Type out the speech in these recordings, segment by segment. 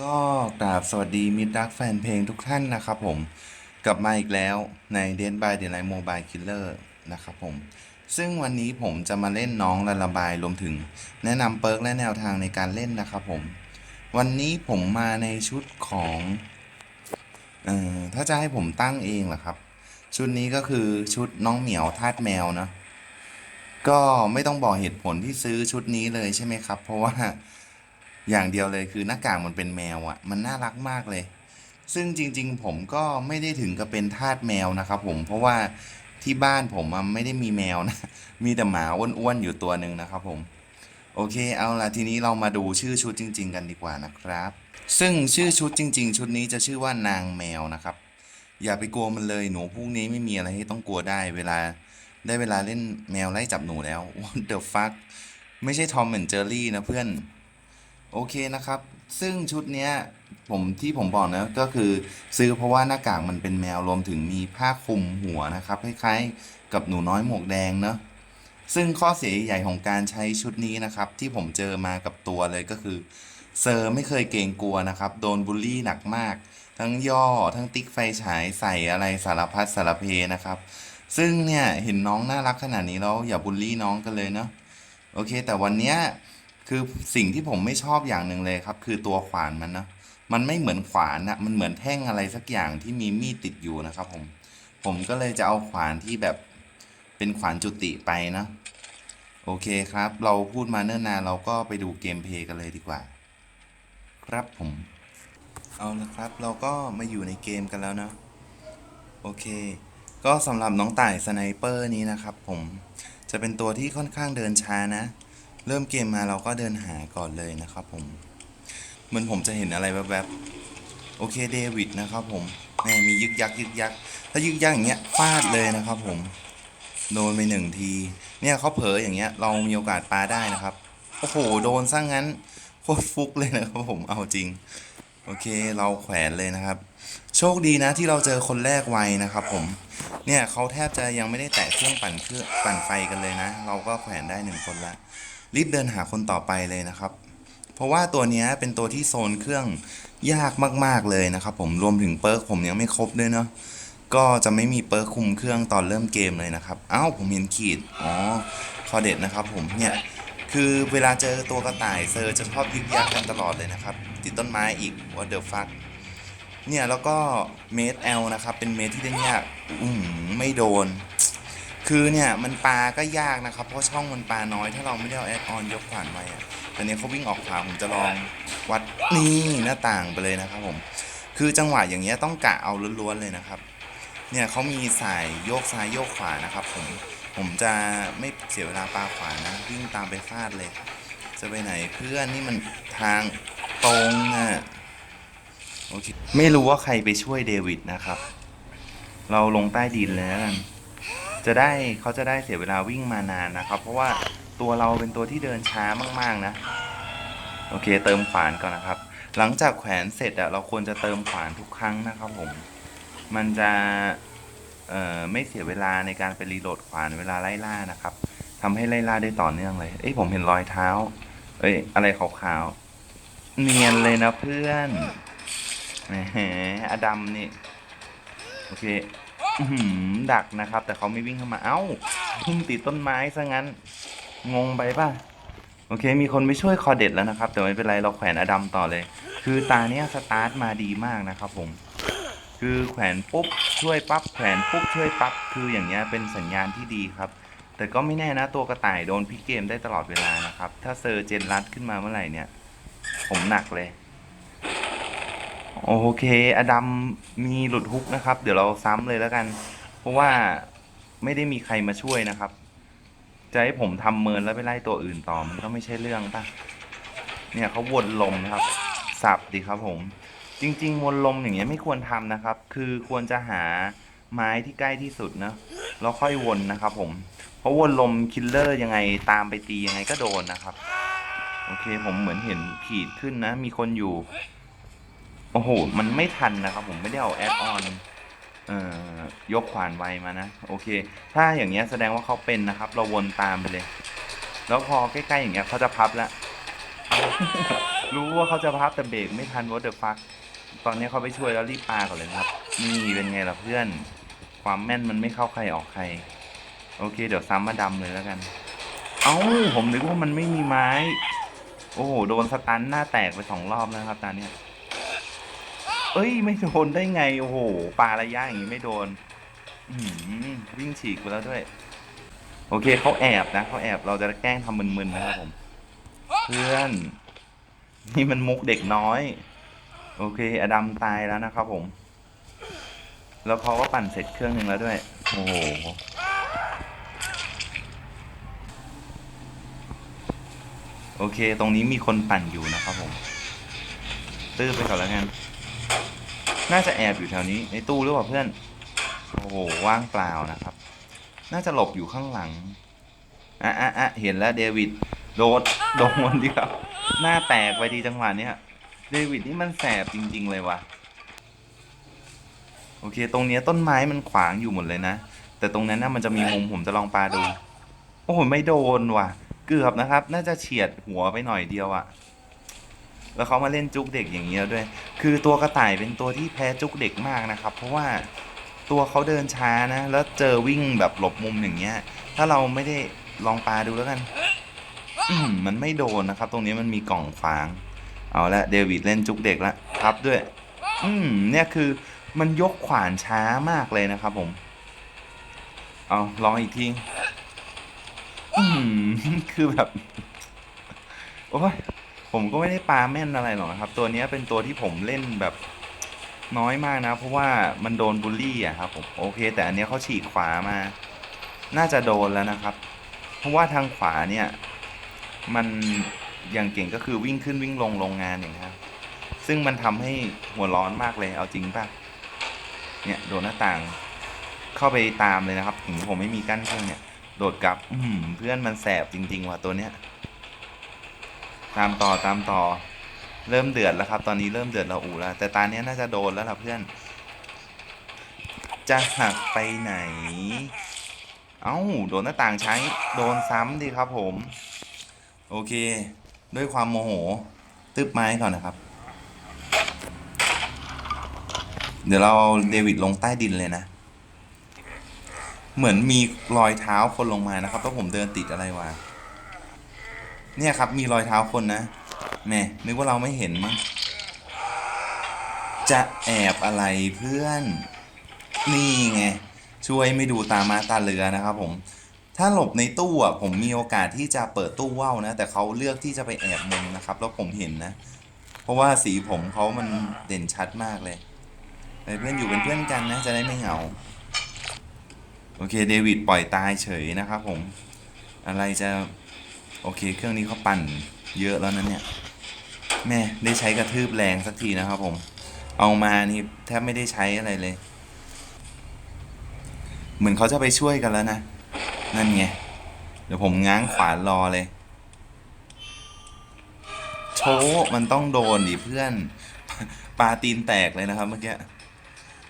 ก็กราบสวัสดีมิตรรักแฟนเพลงทุกท่านนะครับผม กลับมาอีกแล้วใน Dead by Daylight Mobile Killer นะครับผม ซึ่งวันนี้ผมจะมาเล่นน้องละระบายรวมถึง แนะนำเปิร์กและแนวทางในการเล่นนะครับผม วันนี้ผมมาในชุดของเอ่อถ้าจะให้ผมตั้งเองเหรอครับ ชุดนี้ก็คือชุดน้องเหมียวทาสแมวนะก็ไม่ต้องบอกเหตุผลที่ซื้อชุดนี้เลยใช่ไหมครับ เพราะว่า อย่างเดียวเลยคือหน้ากากมันเป็นแมวอะ่ะ มันน่ารักมากเลย ซึ่งจริง ๆ ผมก็ไม่ได้ถึงกับเป็นทาสแมวนะครับผมเพราะว่าที่บ้านผมไม่ได้มีแมวนะ มีแต่หมาอ้วนๆอยู่ตัวหนึ่งนะครับผมโอเคเอาละทีนี้เรามาดูชื่อชุดจริง ๆ กันดีกว่านะครับ ซึ่งชื่อชุดจริง ๆ ชุดนี้จะชื่อว่านางแมวนะครับ อย่าไปกลัวมันเลยหนูพวกนี้ไม่มีอะไรให้ต้องกลัวได้เวลาได้เวลาเล่นแมวไล่จับหนูแล้ว What the fuck ไม่ใช่ทอมเหมือนเจอรี่นะเพื่อน โอเคนะครับ ซึ่งชุดเนี้ยผมที่ผมบอกนะก็คือซื้อเพราะว่าหน้ากากมันเป็นแมวรวมถึงมีผ้าคลุมหัวนะครับคล้ายๆกับหนูน้อยหมวกแดงเนอะซึ่งข้อเสียใหญ่ของการใช้ชุดนี้นะครับ ที่ผมเจอมากับตัวเลยก็คือเซอร์ไม่เคยเกรงกลัวนะครับ โดนบูลลี่หนักมาก ทั้งย่อทั้งติ๊กไฟฉายใส่อะไรสารพัดสารเพนะครับ ซึ่งเนี่ยเห็นน้องน่ารักขนาดนี้แล้วอย่าบูลลี่น้องกันเลยเนาะโอเค แต่วันเนี้ย คือสิ่งที่ผมไม่ชอบอย่างหนึ่งเลยครับ คือตัวขวานมันนะมันไม่เหมือนขวานนะมันเหมือนแท่งอะไรสักอย่างที่มีมีดติดอยู่นะครับ ผม ผมก็เลยจะเอาขวานที่แบบเป็นขวานจุติไปนะโอเคครับ เราพูดมาเนิ่นนานเราก็ไปดูเกมเพลย์กันเลยดีกว่า ครับผม เอาละครับ เราก็มาอยู่ในเกมกันแล้วนะ โอเค ก็สำหรับน้องต่ายสไนเปอร์นี้นะครับผมจะเป็นตัวที่ค่อนข้างเดินช้านะ เริ่มเกมมาเราก็เดินหาก่อนเลยนะครับผมเหมือนผมจะเห็นอะไรแวบๆโอเคเดวิดนะครับผมแหมมียึกยักยึกยักถ้ายึกยักอย่างเงี้ยฟาดเลยนะครับผมโดนไปหนึ่งที เนี่ยเขาเผลออย่างเงี้ย เรามีโอกาสปาได้นะครับ โอ้โห โดนซะงงั้นโคตรฟุกเลยนะครับผม เอาจริง โอเค เราแขวนเลยนะครับ โชคดีนะที่เราเจอคนแรกไวนะครับผม เนี่ยเขาแทบจะยังไม่ได้แตะเครื่องปั่นเครื่องปั่นไฟกันเลยนะ เราก็แขวนได้หนึ่งคนละ รีบเดินหาคนต่อไปเลยนะครับ เพราะว่าตัวนี้เป็นตัวที่โซนเครื่องยากมาก ๆเลยนะครับผมรวมถึงเปิร์กผมยังไม่ครบด้วยเนาะก็จะไม่มีเปิร์กคุมเครื่องตอนเริ่มเกมเลยนะครับอ้าวผมเห็นขีดอ๋อคอเด็ดนะครับผมเนี่ยคือเวลาเจอตัวกระต่ายเซอร์จะชอบยึกยักกันตลอดเลยนะครับ ติดต้นไม้อีก what the fuck เนี่ยแล้วก็เมดแอลนะครับเป็นเมดที่เล่นยากอืมไม่โดน คือเนี่ยมันปลาก็ยากนะครับ เพราะช่องมันปลาน้อย ถ้าเราไม่ได้เอาแอดออนยกขวานไว้อะตอนนี้เขาวิ่งออกขวาผมจะลองวัดนี่หน้าต่างไปเลยนะครับผมคือจังหวะอย่างเงี้ยต้องกะเอาล้วนๆเลยนะครับ เนี่ยเขามีสายโยกซ้ายโยกขวานะครับผมผมจะไม่เสียเวลาปลาขวานะวิ่งตามไปฟาดเลย จะไปไหนเพื่อนนี่มันทางตรงอะโอเคไม่รู้ว่าใครไปช่วยเดวิดนะครับ เราลงใต้ดินแล้วกัน จะได้เขาจะได้เสียเวลาวิ่งมานานนะครับ เพราะว่าตัวเราเป็นตัวที่เดินช้ามากๆนะ โอเคเติมขวานก่อนนะครับ หลังจากแขวนเสร็จอะเราควรจะเติมขวานทุกครั้งนะครับผม มันจะไม่เสียเวลาในการไปรีโหลดขวานเวลาไล่ล่านะครับทำให้ไล่ล่าได้ต่อเนื่องเลย เอ้ยผมเห็นรอยเท้า เอ้ยอะไรขาวๆ เนียนเลยนะเพื่อนแหมอดัมนี่ โอเค ดักนะครับ แต่เขาไม่วิ่งเข้ามาเอ้าพุ่งติดต้นไม้ซะงั้น งงไปป่ะ โอเค มีคนไปช่วยคอเด็ดแล้วนะครับ แต่ไม่เป็นไรเราแขวนอดัมต่อเลย คือตาเนี้ยสตาร์ทมาดีมากนะครับผม คือแขวนปุ๊บช่วยปั๊บแขวนปุ๊บช่วยปั๊บคืออย่างเงี้ยเป็นสัญญาณที่ดีครับ แต่ก็ไม่แน่นะตัวกระต่ายโดนพิกเกมได้ตลอดเวลานะครับ ถ้าเซอร์เจนรัดขึ้นมาเมื่อไหร่เนี่ย ผมหนักเลย โอเค อดัมมีหลุดฮุกนะครับ เดี๋ยวเราซ้ำเลยแล้วกัน เพราะว่าไม่ได้มีใครมาช่วยนะครับ จะให้ผมทำเมินแล้วไปไล่ตัวอื่นต่อมันก็ไม่ใช่เรื่องป่ะ เนี่ยเขาวนลมนะครับ สับดีครับผม จริง ๆ วนลมอย่างเงี้ยไม่ควรทำนะครับ คือควรจะหาไม้ที่ใกล้ที่สุดนะแล้วค่อยวนนะครับ ผม เพราะวนลมคิลเลอร์ยังไงตามไปตียังไงก็โดนนะครับ โอเคผมเหมือนเห็นขีดขึ้นนะ มีคนอยู่ โอ้โห มันไม่ทันนะครับผมไม่ได้เอาแอดออนเอ่อยกขวานไวมานะ โอเค ถ้าอย่างเงี้ยแสดงว่าเขาเป็นนะครับ เราวนตามไปเลย แล้วพอใกล้ๆอย่างเงี้ยเขาจะพับแล้ว รู้ว่าเขาจะพับแต่เบรกไม่ทันวอเตอร์ฟักตอนนี้เขาไปช่วยแล้วรีบปาก่อนเลยครับ นี่เป็นไงล่ะเพื่อน ความแม่นมันไม่เข้าใครออกใคร โอเค เดี๋ยวซ้ำมาดำเลยแล้วกัน เอ้าผมนึกว่ามันไม่มีไม้ โอ้โหโดนสตันหน้าแตกไปสองรอบแล้วนะครับตาเนี้ย เอ้ย ไม่โดนได้ไง โอ้โหปลาระยะอย่างนี้ไม่โดนวิ่งฉีกไปแล้วด้วย โอเคเขาแอบนะเขาแอบเราจะแกล้งทำมึนๆนะครับผม เพื่อน นี่มันมุกเด็กน้อย โอเค อดัมตายแล้วนะครับผม แล้วเขาก็ปั่นเสร็จเครื่องหนึ่งแล้วด้วย โอ้โหโอเค ตรงนี้มีคนปั่นอยู่นะครับผมตื้อไปก่อนแล้วกัน น่าจะแอบอยู่แถวนี้ในตู้หรือเปล่าเพื่อน โอ้โหว่างเปล่านะครับ น่าจะหลบอยู่ข้างหลัง อะอะอะเห็นแล้วเดวิดโดดโดนคนเดียวหน้าแตกไปดีจังหวะเนี้ยเดวิดนี่มันแสบจริง ๆ เลยว่ะ โอเค ตรงเนี้ยต้นไม้มันขวางอยู่หมดเลยนะ แต่ตรงนั้นน่ะมันจะมีมุมผมจะลองปาดู โอ้โหไม่โดนว่ะ เกือบนะครับ น่าจะเฉียดหัวไปหน่อยเดียวอะ แล้วเขามาเล่นจุกเด็กอย่างเงี้ยด้วย คือตัวกระต่ายเป็นตัวที่แพ้จุกเด็กมากนะครับ เพราะว่าตัวเขาเดินช้านะ แล้วเจอวิ่งแบบหลบมุมอย่างเงี้ย ถ้าเราไม่ได้ลองปาดูแล้วกันมมันไม่โดนนะครับ ตรงนี้มันมีกล่องฟาง เอาละเดวิดเล่นจุกเด็กละพับด้วย อืมเนี่ยคือมันยกขวานช้ามากเลยนะครับผม เอาลองอีกที อืมคือแบบ โอ้ย ผมก็ไม่ได้ปาแม่นอะไรหรอกนะครับ ตัวนี้เป็นตัวที่ผมเล่นแบบน้อยมากนะ เพราะว่ามันโดนบูลลี่อะครับผมโอเค แต่อันนี้เขาฉีกขวามา น่าจะโดนแล้วนะครับ เพราะว่าทางขวาเนี่ยมันอย่างเก่งก็คือวิ่งขึ้นวิ่งลงโรงงานอย่างครับซึ่งมันทำให้หัวร้อนมากเลยเอาจริงป่ะเนี่ยโดนหน้าต่างเข้าไปตามเลยนะครับถึงผมไม่มีกั้นเครื่องเนี่ยโดดกลับเพื่อนมันแสบจริง ๆ ว่ะตัวเนี้ย ตามต่อตามต่อ เริ่มเดือดแล้วครับ ตอนนี้เริ่มเดือดเราอู่แล้ว แต่ตาเนี้ยน่าจะโดนแล้วล่ะเพื่อน จะหักไปไหน เอ้าโดนหน้าต่างใช้ โดนซ้ำดิครับผม โอเค ด้วยความโมโห ตึบไม้ก่อนนะครับ เดี๋ยวเราเอาเดวิดลงใต้ดินเลยนะ เหมือนมีรอยเท้าคนลงมานะครับเพราะผมเดินติดอะไรวะ เนี่ยครับมีรอยเท้าคนนะแหม่นึกว่าเราไม่เห็นมั้งจะแอบอะไรเพื่อน นี่ไง ช่วยไม่ดูตามาตาเรือนะครับผมถ้าหลบในตู้อะผมมีโอกาสที่จะเปิดตู้ว่าวนะ แต่เขาเลือกที่จะไปแอบมุมนะครับ แล้วผมเห็นนะ เพราะว่าสีผมเขามันเด่นชัดมากเลยเพื่อนอยู่เป็นเพื่อนกันนะ จะได้ไม่เหงา โอเคเดวิดปล่อยตายเฉยนะครับผม อะไรจะ โอเค เครื่องนี้เขาปั่นเยอะแล้วนะเนี่ย แม่ได้ใช้กระทืบแรงสักทีนะครับผม เอามานี่แทบไม่ได้ใช้อะไรเลย เหมือนเขาจะไปช่วยกันแล้วนะ นั่นไง เดี๋ยวผมง้างขวานรอเลย โชว์มันต้องโดนดิเพื่อน ปลาตีนแตกเลยนะครับเมื่อกี้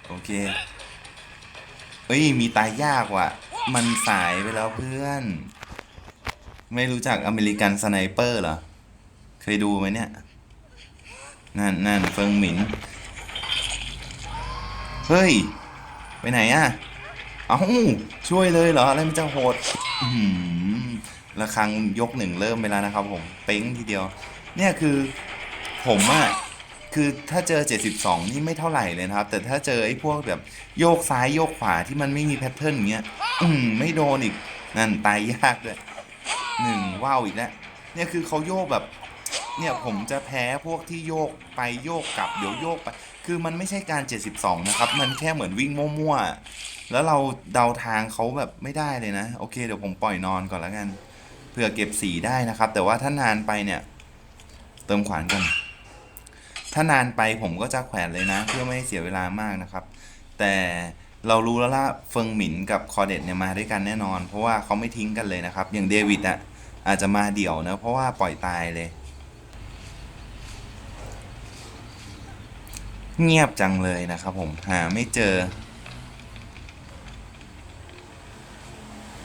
โอเค เอ้ย มีตายยากว่ะ มันสายไปแล้วเพื่อน ไม่รู้จักอเมริกันสไนเปอร์เหรอ เคยดูไหมเนี่ย นั่นนั่นเฟิงหมิน เฮ้ย ไปไหนอะเอ้าช่วยเลยเหรอ อะไรมันจะโหดอื้อหือระฆังยกหนึ่งเริ่มไปแล้วนะครับผม เป้งทีเดียว เนี่ยคือผมอะคือถ้าเจอ 72 นี่ไม่เท่าไหร่เลยนะครับ แต่ถ้าเจอไอ้พวกแบบโยกซ้ายโยกขวาที่มันไม่มีแพทเทิร์นอย่างเงี้ย อืมไม่โดนอีก นั่นตายยากด้วย หนึ่งว้าวอีกแล้วเนี่ยคือเขาโยกแบบ เนี่ยผมจะแพ้พวกที่โยกไปโยกกลับเดี๋ยวโยกไป คือมันไม่ใช่การ 72 นะครับ มันแค่เหมือนวิ่งมั่วๆ แล้วเราเดาทางเขาแบบไม่ได้เลยนะ โอเคเดี๋ยวผมปล่อยนอนก่อนแล้วกันเผื่อเก็บสีได้นะครับ แต่ว่าถ้านานไปเนี่ย เติมขวานกันถ้านานไปผมก็จะแขวนเลยนะ เพื่อไม่ให้เสียเวลามากนะครับ แต่ เรารู้แล้วล่ะเฟิงหมินกับคอเดตเนี่ยมาด้วยกันแน่นอน เพราะว่าเขาไม่ทิ้งกันเลยนะครับ อย่างเดวิดอะอาจจะมาเดี่ยวนะ เพราะว่าปล่อยตายเลย เงียบจังเลยนะครับผม หาไม่เจอ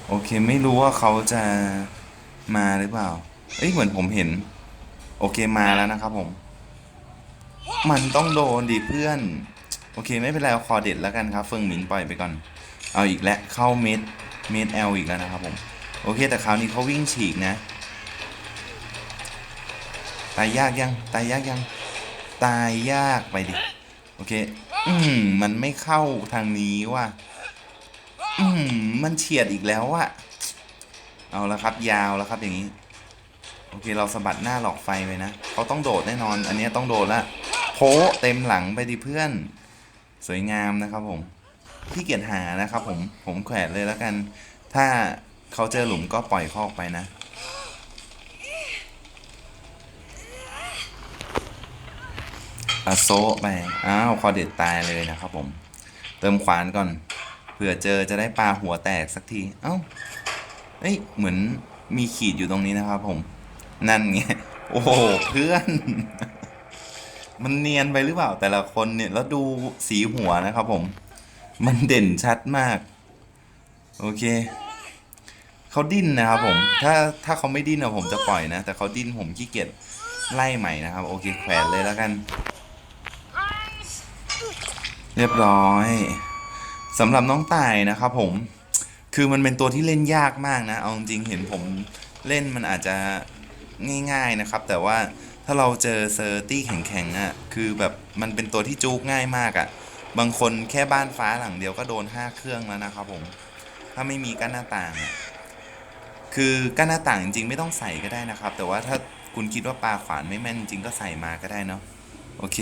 โอเคไม่รู้ว่าเขาจะมาหรือเปล่า เอ้ยเหมือนผมเห็น โอเคมาแล้วนะครับผม มันต้องโดนดิเพื่อน โอเคไม่เป็นไรเอาคอเด็ดแล้วกันครับเฟิงหมิงปล่อยไปก่อน เอาอีกแล้วเข้าเมดเมดแอลอีกแล้วนะครับผม โอเคแต่คราวนี้เขาวิ่งฉีกนะ ตายยากยังตายยากยัง ตายยากไปดิ โอเค อืมมันไม่เข้าทางนี้ว่ะอืมมันเฉียดอีกแล้วอะเอาละครับยาวแล้วครับอย่างนี้โอเคเราสะบัดหน้าหลอกไฟไปนะเขาต้องโดดแน่นอน อันนี้ต้องโดดละโพเต็มหลังไปดิเพื่อน สวยงามนะครับผมพี่เกียรหานะครับผมผมแขวนเลยแล้วกัน ถ้าเขาเจอหลุมก็ปล่อยเขาออกไปนะ อโซไป อ้าวคอเด็ดตายเลยนะครับผม เติมขวานก่อน เผื่อเจอจะได้ปลาหัวแตกสักที เอ้า เอ้ย เหมือนมีขีดอยู่ตรงนี้นะครับผม นั่นไง โอ้เพื่อน มันเนียนไปหรือเปล่าแต่ละคนเนี่ยแล้วดูสีหัวนะครับผม มันเด่นชัดมาก โอเคเขาดิ้นนะครับผม ถ้าถ้าเขาไม่ดิ้นอะผมจะปล่อยนะ แต่เขาดิ้นผมขี้เกียจไล่ใหม่นะครับ โอเคแขวนเลยแล้วกัน เรียบร้อยสำหรับน้องตายนะครับผม คือมันเป็นตัวที่เล่นยากมากนะ เอาจริงเห็นผมเล่นมันอาจจะง่าย ๆนะครับ แต่ว่า ถ้าเราเจอเซอร์ตี้แข็งๆอะ่ะคือแบบมันเป็นตัวที่จูกง่ายมากอะ่ะ บางคนแค่บ้านฟ้าหลังเดียวก็โดนห้าเครื่องแล้วนะครับผม ถ้าไม่มีกั้นหน้าต่าง คือกั้นหน้าต่างจริงๆไม่ต้องใส่ก็ได้นะครับ แต่ว่าถ้าคุณคิดว่าปลาขวานไม่แม่นจริงก็ใส่มาก็ได้เนาะโอเค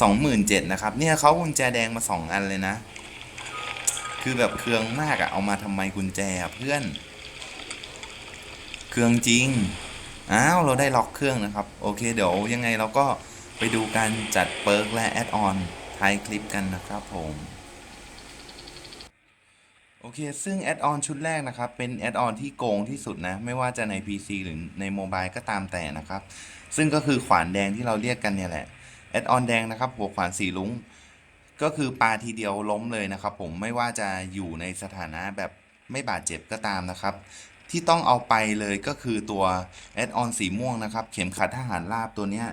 สองหมื่นเจ็ดนะครับ เนี่ยเขากุญแจแดงมาสองอันเลยนะ คือแบบเครื่องมากอะเอามาทำไมกุญแจเพื่อน เครื่องจริง อ้าวเราได้ล็อกเครื่องนะครับ โอเค เดี๋ยวยังไงเราก็ไปดูการจัดเปิร์กและแอดออนท้ายคลิปกันนะครับผมโอเค ซึ่งแอดออนชุดแรกนะครับ เป็นแอดออนที่โกงที่สุดนะ ไม่ว่าจะใน PC หรือในโมบายก็ตามแต่นะครับ ซึ่งก็คือขวานแดงที่เราเรียกกันเนี่ยแหละ แอดออนแดงนะครับ หัวขวานสีลุ้งก็คือปาทีเดียวล้มเลยนะครับ ผมไม่ว่าจะอยู่ในสถานะแบบไม่บาดเจ็บก็ตามนะครับ ที่ต้องเอาไปเลยก็คือตัวแอดออนสีม่วงนะครับ เข็มขัดทหารราบตัวเนี้ย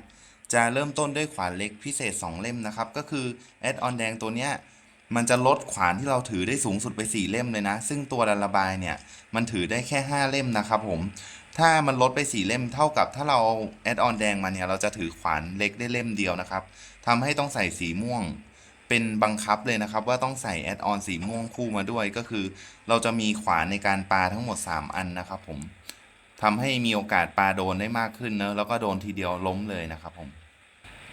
จะเริ่มต้นด้วยขวานเล็กพิเศษ 2 เล่มนะครับ ก็คือแอดออนแดงตัวเนี้ยมันจะลดขวานที่เราถือได้สูงสุดไป 4 เล่มเลยนะ ซึ่งตัวดันระบายเนี่ย มันถือได้แค่ 5 เล่มนะครับผม ถ้ามันลดไป 4 เล่มเท่ากับถ้าเราเอาแอดออนแดงมาเนี่ย เราจะถือขวานเล็กได้เล่มเดียวนะครับทำให้ต้องใส่สีม่วง เป็นบังคับเลยนะครับ ว่าต้องใส่แอดออนสีม่วงคู่มาด้วยก็คือ เราจะมีขวานในการปาทั้งหมด 3 อันนะครับ ผมทำให้มีโอกาสปาโดนได้มากขึ้นเนอะแล้วก็โดนทีเดียวล้มเลยนะครับผม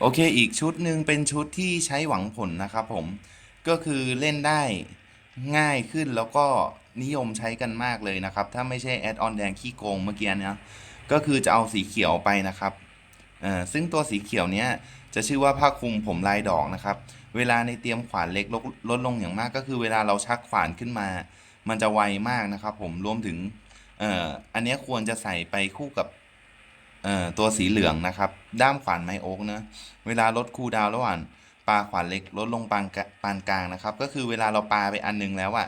โอเคอีกชุดหนึ่งเป็นชุดที่ใช้หวังผลนะครับผมก็คือเล่นได้ง่ายขึ้นแล้วก็นิยมใช้กันมากเลยนะครับ ถ้าไม่ใช่แอดออนแดงขี้โกงเมื่อกี้นะก็คือจะเอาสีเขียวไปนะครับอ่อซึ่งตัวสีเขียวเนี้ยจะชื่อว่าผ้าคลุมผมลายดอกนะครับ เวลาในเตรียมขวานเล็กลดลดลงอย่างมากก็คือเวลาเราชักขวานขึ้นมา มันจะไวมากนะครับผมรวมถึงเอ่ออันนี้ควรจะใส่ไปคู่กับเอ่อตัวสีเหลืองนะครับ ด้ามขวานไมโอ๊กนะเวลาลดคูดาวระหว่างปลาขวานเล็กลดลงปานกะปานกลางนะครับ ก็คือเวลาเราปลาไปอันนึงแล้วอะ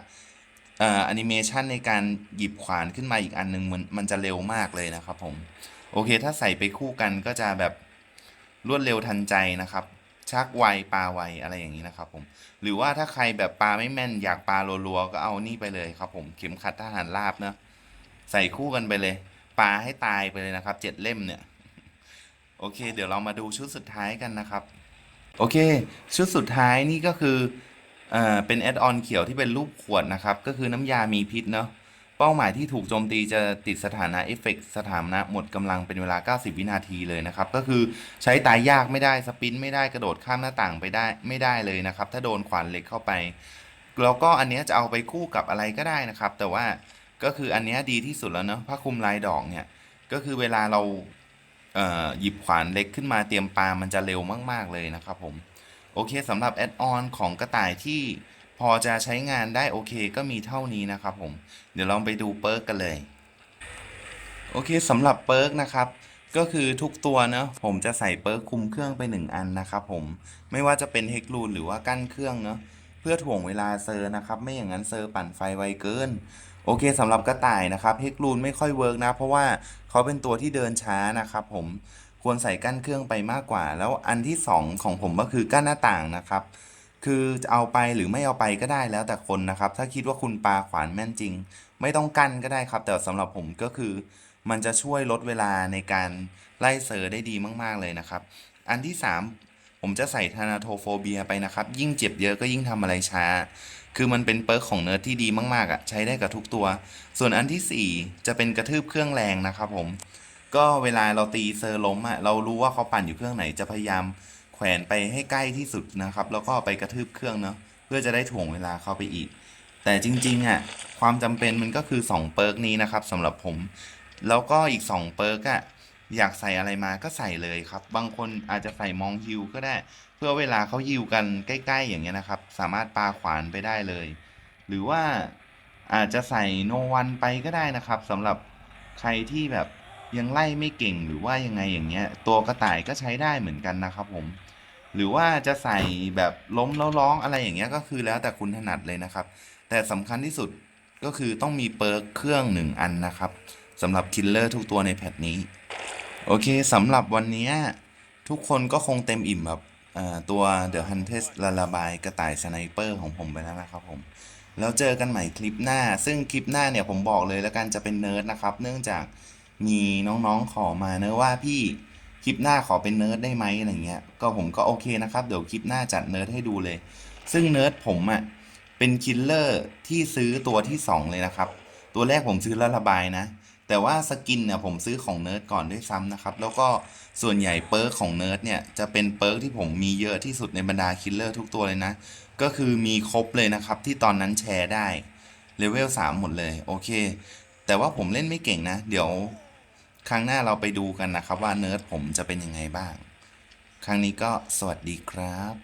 เอ่อแอนิเมชันในการหยิบขวานขึ้นมาอีกอันนึงมันมันจะเร็วมากเลยนะครับผมโอเค ถ้าใส่ไปคู่กันก็จะแบบรวดเร็วทันใจนะครับ ชักไวปลาไวอะไรอย่างนี้นะครับผมหรือว่าถ้าใครแบบปลาไม่แม่นอยากปลารัวๆก็เอานี่ไปเลยครับผมเข็มขัดทหารราบเนอะใส่คู่กันไปเลยปลาให้ตายไปเลยนะครับเจ็ดเล่มเนี่ยโอเค เดี๋ยวเรามาดูชุดสุดท้ายกันนะครับ โอเค ชุดสุดท้ายนี่ก็คือเอ่อเป็นแอดออนเขียวที่เป็นรูปขวดนะครับ ก็คือน้ำยามีพิษเนาะ เป้าหมายที่ถูกโจมตีจะติดสถานะเอฟเฟกสถานะหมดกำลังเป็นเวลา 90 วินาทีเลยนะครับ ก็คือใช้ตายยากไม่ได้สปินไม่ได้กระโดดข้ามหน้าต่างไปได้ไม่ได้เลยนะครับ ถ้าโดนขวานเหล็กเข้าไป แล้วก็อันนี้จะเอาไปคู่กับอะไรก็ได้นะครับ แต่ว่าก็คืออันนี้ดีที่สุดแล้วเนาะผ้าคลุมลายดอกเนี่ย ก็คือเวลาเราเหยิบขวานเล็กขึ้นมาเตรียมปลามันจะเร็วมาก ๆ เลยนะครับผม โอเคสำหรับแอดออนของกระต่ายที่ พอจะใช้งานได้โอเคก็มีเท่านี้นะครับผม เดี๋ยวลองไปดูเปิร์กกันเลย โอเคสำหรับเปิร์กนะครับก็คือทุกตัวเนอะผมจะใส่เปิร์กคุมเครื่องไปหนึ่งอันนะครับผมไม่ว่าจะเป็นเฮกลูนหรือว่ากั้นเครื่องเนอะเพื่อถ่วงเวลาเซอร์นะครับ ไม่อย่างนั้นเซอร์ปั่นไฟไวเกิน โอเคสำหรับกระต่ายนะครับเฮกลูนไม่ค่อยเวิร์กนะ เพราะว่าเขาเป็นตัวที่เดินช้านะครับผมควรใส่กั้นเครื่องไปมากกว่า แล้วอันที่สองของผมก็คือกั้นหน้าต่างนะครับ คือจะเอาไปหรือไม่เอาไปก็ได้แล้วแต่คนนะครับ ถ้าคิดว่าคุณปาขวานแม่นจริง ไม่ต้องกั้นก็ได้ครับ แต่สำหรับผมก็คือ มันจะช่วยลดเวลาในการไล่เซอร์ได้ดีมาก ๆเลยนะครับ อันที่ 3 ผมจะใส่ทานาโทโฟเบียไปนะครับ ยิ่งเจ็บเยอะก็ยิ่งทำอะไรช้า คือมันเป็นเปิร์กของเนิร์ดที่ดีมากๆอะใช้ได้กับทุกตัว ส่วนอันทีสี่ 4 จะเป็นกระทืบเครื่องแรงนะครับผมก็เวลาเราตีเซอร์ล้มอะเรารู้ว่าเขาปั่นอยู่เครื่องไหนจะพยายาม แขวนไปให้ใกล้ที่สุดนะครับ แล้วก็ไปกระทืบเครื่องเนาะเพื่อจะได้ถ่วงเวลาเข้าไปอีก แต่จริงๆอะความจำเป็นมันก็คือ 2 เปิร์กนี้นะครับสำหรับผม แล้วก็อีก 2 เปิร์กอะอยากใส่อะไรมาก็ใส่เลยครับ บางคนอาจจะใส่มองฮิวก็ได้ เพื่อเวลาเขาฮิวกันใกล้ ๆ อย่างเงี้ยนะครับ สามารถปาขวานไปได้เลย หรือว่าอาจจะใส่โนวันไปก็ได้นะครับสำหรับใครที่แบบ ยังไล่ไม่เก่งหรือว่ายังไงอย่างเงี้ย ตัวกระต่ายก็ใช้ได้เหมือนกันนะครับผม หรือว่าจะใส่แบบล้มแล้วร้องอะไรอย่างเงี้ยก็คือแล้วแต่คุณถนัดเลยนะครับ แต่สำคัญที่สุดก็คือต้องมีเปิร์กเครื่องหนึ่งอันนะครับสำหรับคิลเลอร์ทุกตัวในแพทนี้ โอเคสำหรับวันนี้ทุกคนก็คงเต็มอิ่มแบบตัว The Huntress ละละบายกระต่ายสไนเปอร์ของผมไปแล้วนะครับผมแล้วเจอกันใหม่คลิปหน้า ซึ่งคลิปหน้าเนี่ยผมบอกเลยแล้วกันจะเป็นเนิร์ดนะครับ เนื่องจาก มีน้องๆขอมาเนอะว่าพี่คลิปหน้าขอเป็นเนิร์ดได้ไหมอะไรเงี้ย ก็ผมก็โอเคนะครับ เดี๋ยวคลิปหน้าจัดเนิร์ดให้ดูเลย ซึ่งเนิร์ดผมอะ่ะเป็นคิลเลอร์ที่ซื้อตัวที่สองเลยนะครับ ตัวแรกผมซื้อแล้วระบายนะ แต่ว่าสกินเนี่ยผมซื้อของเนิร์ดก่อนด้วยซ้ำนะครับ แล้วก็ส่วนใหญ่เปิร์กของเนิร์ดเนี่ยจะเป็นเปิร์กที่ผมมีเยอะที่สุดในบรรดาคิลเลอร์ทุกตัวเลยนะ ก็คือมีครบเลยนะครับที่ตอนนั้นแชร์ได้เลเวล3หมดเลยโอเค แต่ว่าผมเล่นไม่เก่งนะ เดี๋ยว ครั้งหน้าเราไปดูกันนะครับว่าเนิร์ดผมจะเป็นยังไงบ้าง ครั้งนี้ก็สวัสดีครับ